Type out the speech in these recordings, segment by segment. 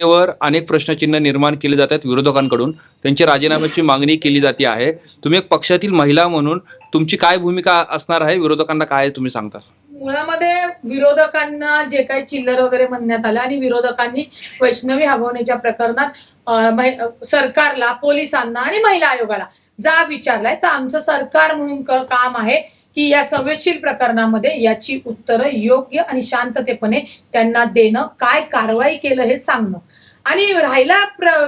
वर अनेक प्रश्नचिन्ह निर्माण केले जात आहेत विरोधकांकडून. त्यांची राजीनाम्याची मागणी केली जाते आहे. तुम्ही एक पक्षातील महिला म्हणून तुमची काय भूमिका असणार आहे? विरोधकांना काय तुम्ही सांगता? मुळामध्ये विरोधकांना जे काही चिल्लर वगैरे म्हणण्यात आलं आणि विरोधकांनी वैष्णवी हगवण्याच्या प्रकरणात सरकारला पोलिसांना आणि महिला आयोगाला जा विचारलाय. तर आमचं सरकार म्हणून काम आहे. की या संवेदशील प्रकरणामध्ये याची उत्तरं योग्य आणि शांततेपणे त्यांना देणं काय कारवाई केलं हे सांगणं. आणि राहिला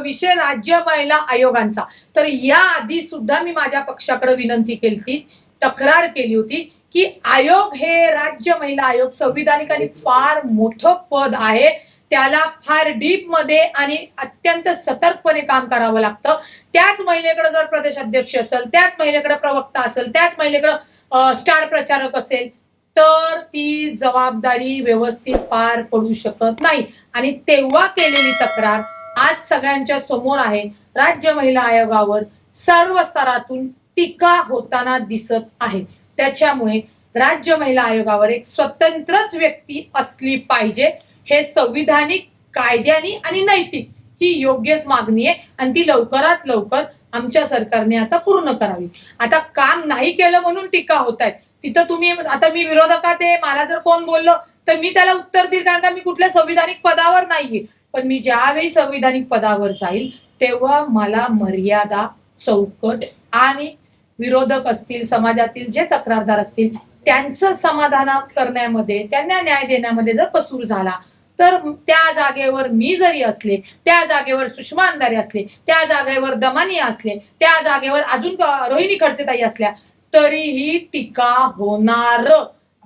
विषय राज्य महिला आयोगांचा. तर या आधी सुद्धा मी माझ्या पक्षाकडे विनंती केली होती तक्रार केली होती की आयोग हे राज्य महिला आयोग संविधानिक आणि फार मोठं पद आहे. त्याला फार डीपमध्ये आणि अत्यंत सतर्कपणे काम करावं लागतं. त्याच महिलेकडे जर प्रदेश अध्यक्ष असेल त्याच महिलेकडे प्रवक्ता असेल त्याच महिलेकडे स्टार प्रचारक असेल तर ती जबाबदारी व्यवस्थित पार पडू शकत नाही. आणि तेव्हा केलेली तक्रार आज सगळ्यांच्या समोर आहे. राज्य महिला आयोगावर सर्व स्तरातून टीका होताना दिसत आहे. त्याच्यामुळे राज्य महिला आयोगावर एक स्वतंत्रच व्यक्ती असली पाहिजे. हे संविधानिक कायद्यानी आणि नैतिक ही योग्यच मागणी आहे आणि ती लवकरात लवकर आमच्या सरकारने आता पूर्ण करावी. आता काम नाही केलं म्हणून टीका होत आहे तिथं तुम्ही आता मी विरोधकात आहे मला जर कोण बोललं तर मी त्याला उत्तर देईल कारण का मी कुठल्या संविधानिक पदावर नाहीये. पण मी ज्यावेळी संविधानिक पदावर जाईल तेव्हा मला मर्यादा चौकट आणि विरोधक असतील समाजातील जे तक्रारदार असतील त्यांचं समाधान करण्यामध्ये त्यांना न्याय देण्यामध्ये जर कसूर झाला तर त्या जागेवर मी जरी असले त्या जागेवर सुषमा अंधारे असले त्या जागेवर दमानी असले त्या जागेवर अजून रोहिणी खडसेताई असल्या तरीही टीका होणार.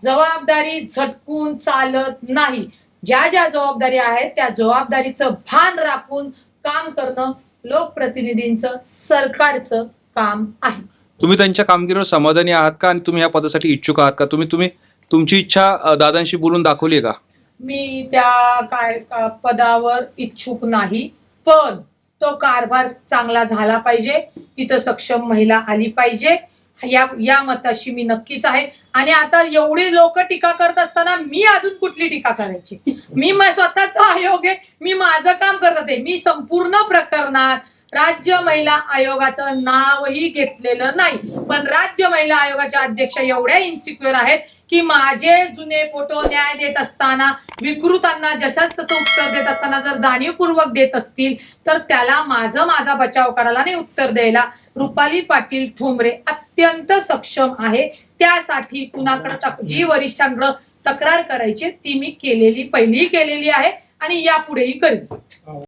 जबाबदारी झटकून चालत नाही. ज्या ज्या जबाबदारी आहेत त्या जबाबदारीचं भान राखून काम करणं लोकप्रतिनिधींचं सरकारचं काम आहे. तुम्ही त्यांच्या कामगिरीवर समाधानी आहात का? आणि तुम्ही या पदासाठी इच्छुक आहात का? तुम्ही तुम्ही तुमची इच्छा दादांशी बोलून दाखवली का? मी त्या काय का- पदावर इच्छुक नाही. पण तो कारभार चांगला झाला पाहिजे. तिथं सक्षम महिला आली पाहिजे. या या मताशी मी नक्कीच आहे. आणि आता एवढी लोक टीका करत असताना मी अजून कुठली टीका करायची? मी मा- स्वतःचा आयोग आहे. मी माझं काम करत होते मी संपूर्ण प्रकरणात राज्य महिला आयोगाचं नावही घेतलेलं नाही. पण राज्य महिला आयोगाच्या अध्यक्ष एवढ्या इन्सिक्युअर आहेत. की माझे जुने फोटो न्याय देत असताना विकृतांना जशाच तसं उत्तर देत असताना जर जाणीवपूर्वक देत असतील तर त्याला माझं माझा बचाव करायला नाही उत्तर द्यायला. रुपाली पाटील ठोंबरे अत्यंत सक्षम आहे. त्यासाठी कुणाकडे जी वरिष्ठांकडे तक्रार करायची ती मी केलेली पहिली केलेली आहे आणि यापुढेही करेन. हो.